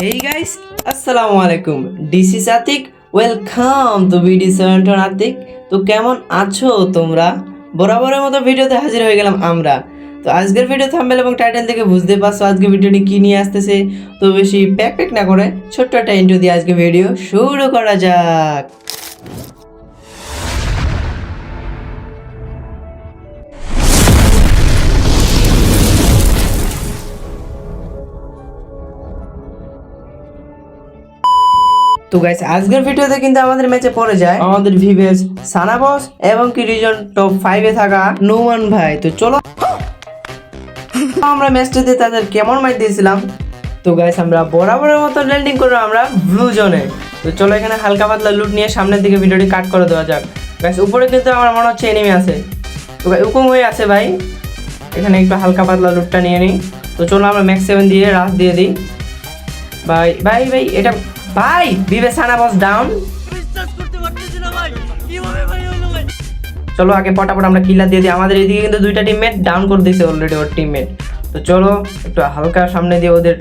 হেই guys আসসালামু আলাইকুম DC সাতিক ওয়েলকাম টু বিডি সেভেন্টন আতিক তো কেমন আছো তোমরা? বরাবরের মতো ভিডিওতে হাজির হয়ে গেলাম আমরা। তো আজকের ভিডিও থাম্বেল এবং টাইটেল থেকে বুঝতে পারছ আজকে ভিডিওটি কি নিয়ে আসতেছে। তো বেশি প্যাক প্যাক না করে ছোট্ট একটা ইন্টু দিয়ে আজকে ভিডিও শুরু করা যাক। তো গাইস আজকের ভিডিওতে কিন্তু আমাদের ম্যাচে পড়ে যায় আমাদের ভিভেস সানা বস এবং কি রিজন টপ ফাইভে থাকা নোমান ভাই। তো চলো, আমরা ম্যাচটাতে তাদের কেমন ম্যাচ দিয়েছিলাম? তো গাইস আমরা বরাবরের মতো ল্যান্ডিং করব আমরা ব্লু জোনে তো চলো এখানে হালকা পাতলা লুট নিয়ে সামনের দিকে ভিডিওটি কাট করে দেওয়া যাক। গাইস উপরে কিন্তু আমার মনে হচ্ছে এনিমি আছে। তো গাইস হুকুম হয়ে আছে ভাই। এখানে একটু হালকা পাতলা লুটটা নিয়ে নিই। তো চলো আমরা ম্যাক্স সেভেন দিয়ে রাস দিয়ে দিই। ভাই ভাই ভাই, এটা ভাই বিবেচনা বস ডাউন চলো আগে পটাপট আমরা কিলার দিয়ে দিই। আমাদের এদিকে কিন্তু দুইটা টিমমেট ডাউন করে দিয়েছে অলরেডি ওর টিমমেট তো চলো একটু হালকা সামনে দিয়ে ওদের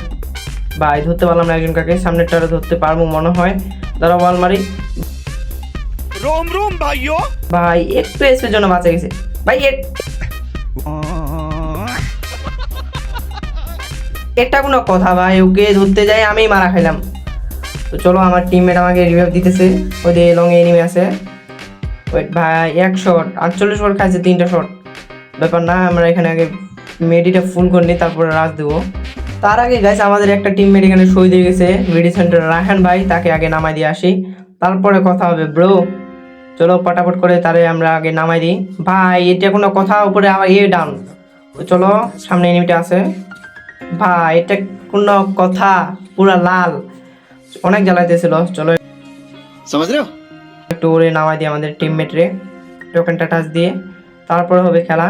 ভাই ধরতে পারলাম না একজন কাকে সামনেরটা ধরতে পারব মনে হয়। ধরো বল মারি। রোম রোম ভাইও। ভাই একটু এসের জন্য বাঁচা গেছে। ভাই এটা কোনো কথা ভাই ওকে ধরতে যাই আমি মারা খাইলাম। তো চলো আমার টিমমেট আমাকে রিভাইভ দিতেছে। ওদের লং এনিমি আছে। ওয়েট ভাই, এক শট আটচল্লিশ শট খাইছে, তিনটা শট ব্যাপার না, আমরা এখানে আগে মেডিটা ফুল করে নিই, তারপরে রাজ দেবো। তার আগে গাইছে আমাদের একটা টিমমেট এখানে সই দিয়ে গেছে মেডি সেন্টার রায়হান ভাই, তাকে আগে নামাই দিয়ে আসি। তারপরে কথা হবে ব্রো চলো পটাপট করে তারে আমরা আগে নামাই দিই। ভাই, এটা কোনো কথা, উপরে আবার ইয়ে ডান। চলো, সামনে এনিমিটা আছে। ভাই, এটা কোনো কথা, পুরা লাল। অনেক জ্বালাইতেছিল চলো একটু উড়ে নামাই দিয়ে আমাদের টিমমেট রে টোকেনটা টাচ দিয়ে। তারপরে হবে খেলা।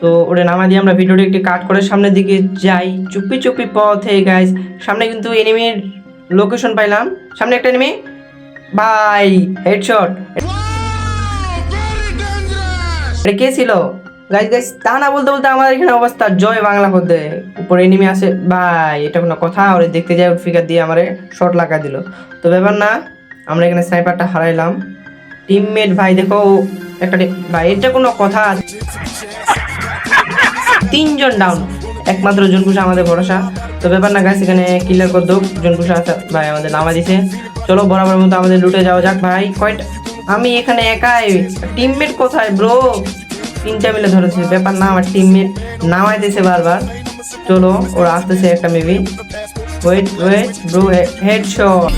তো ওরে নামাই দিয়ে আমরা ভিডিওটি একটি কাট করে সামনের দিকে যাই। চুপি চুপি পথে গাইজ সামনে কিন্তু এনিমির লোকেশন পাইলাম। সামনে একটা এনিমি বাই হেডশট কে ছিল? গাইস গাইস তা না বলতে বলতে আমাদের এখানে অবস্থা জয় বাংলা করতে উপরে এনিমি আছে ভাই, এটা কোনো কথা, ওরে দেখতে যাই ফিগার দিয়ে আমারে শট লাগা দিল। তো ব্যাপার না, আমরা এখানে স্নাইপারটা হারাইলাম। টিমমেট ভাই, দেখো, একটা ভাই এটা কোনো কথা তিনজন ডাউন একমাত্র জনকুশা আমাদের ভরসা। তো ব্যাপার না গাছ এখানে কিলার করে দোক জনকুশা ভাই, আমাদের নামা দিছে। চলো, বরাবর মতো আমাদের লুটে যাওয়া যাক, ভাই, কয়টা আমি এখানে একাই টিমমেট কোথায় ব্রো তিনটা মিলে ধরেছে, ব্যাপার না, আমার টিমমেট নামাই দিছে বারবার। চলো, ওরা আসতেছে একটা maybe wait wait bro head shot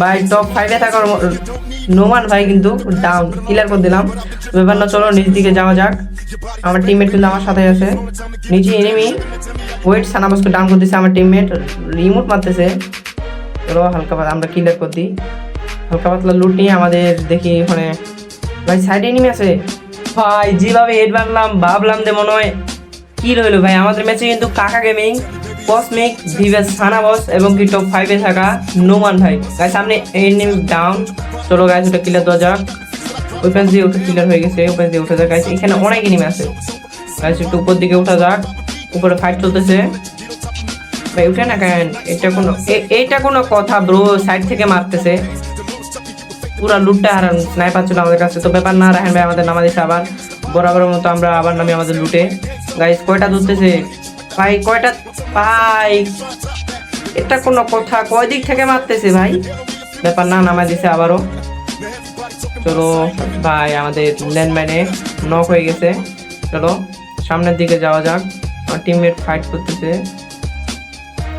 ভাই টপ ফাইভে থাকার নোমান ভাই কিন্তু ডাউন ক্লিয়ার করে দিলাম। ব্যাপার না, চলো নিচ দিকে যাওয়া যাক। আমার টিমমেট কিন্তু আমার সাথে আছে। নিচে এনিমি ওয়েট সানাবাসকে ডাউন করে আমার টিমমেট রিমোট মারতেছে। চলো হালকা পাতলা, আমরা ক্লিয়ার করে দিই। হালকা পাতলা লুট নিয়ে আমাদের দেখি ওখানে। ভাই সাইডে এনিমি আছে? ভাই, যেভাবে হেড মারলাম ভাবলাম যে মনে হয় কি রইল ভাই? আমাদের ম্যাচে কিন্তু কাকা গেমিং কসমিক ভিভেস সানা বস এবং কি টপ ফাইভে থাকা নোমান ভাই। গাইস সামনে এনিমি ডাউন চলো গাইস ওটা ক্লিয়ার দেওয়া যাক। ওই পাশ দিয়ে ওটা ক্লিয়ার হয়ে গেছে, ওই পাশ দিয়ে উঠে যাক। এখানে অনেক এনিমি আছে। গাইস একটু উপর দিকে উঠা যাক। উপরে ফাইট চলতেছে। ভাই, উঠে না কেন? এটা কোনো এইটা কোনো কথা ব্রো সাইড থেকে মারতেছে। পুরা লুটটা হারান স্নাইপার ছিল আমাদের কাছে। তো ব্যাপার না রাহেন ভাই আমাদের নামা দিচ্ছে আবার। বরাবরের মতো আমরা আবার নামি আমাদের লুটে গাইস কয়টা ধরতেছে? ভাই, কয়টা ভাই, এটা কোনো কথা কয় দিক থেকে মারতেছে ভাই? ব্যাপার না নামা দিছে আবারও। চলো, ভাই, আমাদের ল্যান্ডম্যানে নক হয়ে গেছে। চলো, সামনের দিকে যাওয়া যাক। আমার টিমমেট ফাইট করতেছে।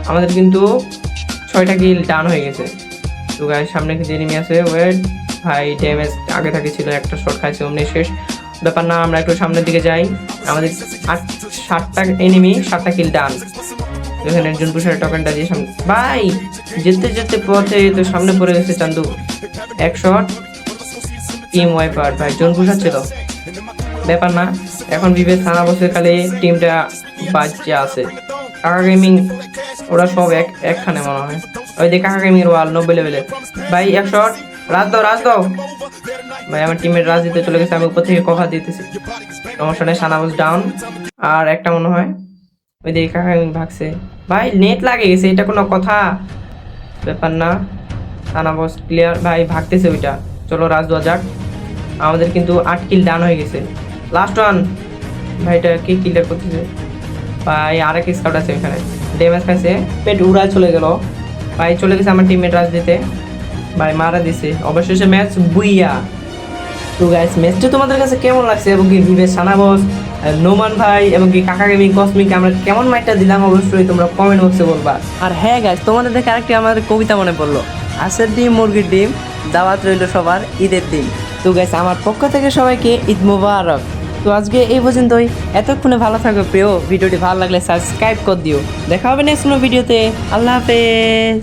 আমাদের কিন্তু ছয়টা কিল ডান হয়ে গেছে। তো গায়ের সামনে কিছু এনিমি আছে ওয়েট ভাই ড্যামেজ আগে থেকে ছিল, একটা শট খাইছে, অমনি শেষ। ব্যাপার না, আমরা একটু সামনের দিকে যাই। আমাদের আট, সাতটা এনিমি সাতটা কিল ডান এখানে একজন পুষার টোকেনটা দিয়ে সামনে ভাই, যেতে যেতে পথে তো সামনে পড়ে গেছে চান্দু। এক শট টিম ওয়াইপার ভাই জন ছিল ব্যাপার না, এখন বিবেক থানা বসে খালি টিমটা বাচ্চা আছে। কাকা গেমিং, ওরা সব এক, একখানে মনে হয়। ওই যে কাকা গেমিং ওয়াল নব্বই লেভেলে ভাই, এক শট রাজ দাও রাজ দাও। ভাই, আমার টিমের রাজ দিতে চলে গেছে, আমি উপর থেকে কভার দিতেছি। সমস্যা নেই সানাবস ডাউন আর একটা মনে হয়, ওই দিকে কাকা গেমিং ভাগছে। ভাই নেট লাগে গেছে, এটা কোনো কথা। ব্যাপার না। সানাবস ক্লিয়ার ভাই, ভাগতেছে ওইটা। চলো, রাজ দেওয়া যাক। আমাদের কিন্তু আট কিল ডান হয়ে গেছে। লাস্ট ওয়ান ভাই, এটা কে কিলার করতেছে? ভাই, আরেক স্কাউট আছে এখানে। ড্যামেজ খাইছে, পেট উড়ায় চলে গেল। ভাই, চলে গেছে আমার টিমমেট রাজ দিতে। ভাই, মারা দিছে। অবশেষে ম্যাচ বুইয়া। তো গাইস ম্যাচটা তোমাদের কাছে কেমন লাগছে এবং কি বিবেক সানাবস নোমান ভাই এবং কি কাকা গেমিং কসমিক আমরা কেমন মাইটটা দিলাম অবশ্যই তোমরা কমেন্ট বক্সে বলবা। আর হ্যাঁ গাইস তোমাদের দেখে আরেকটি আমাদের কবিতা মনে পড়ল। আশের ডিম, মুরগির ডিম, দাওয়াত রইল সবার ঈদের দিন। তো গাইস আমার পক্ষ থেকে সবাইকে ঈদ মুবারক। তো আজকে এই পর্যন্তই। এতক্ষণে ভালো থাকো প্রিয়। ভিডিওটি ভালো লাগলে সাবস্ক্রাইব করে দিও। দেখা হবে নেক্সট কোনো ভিডিওতে আল্লাহ হাফেজ।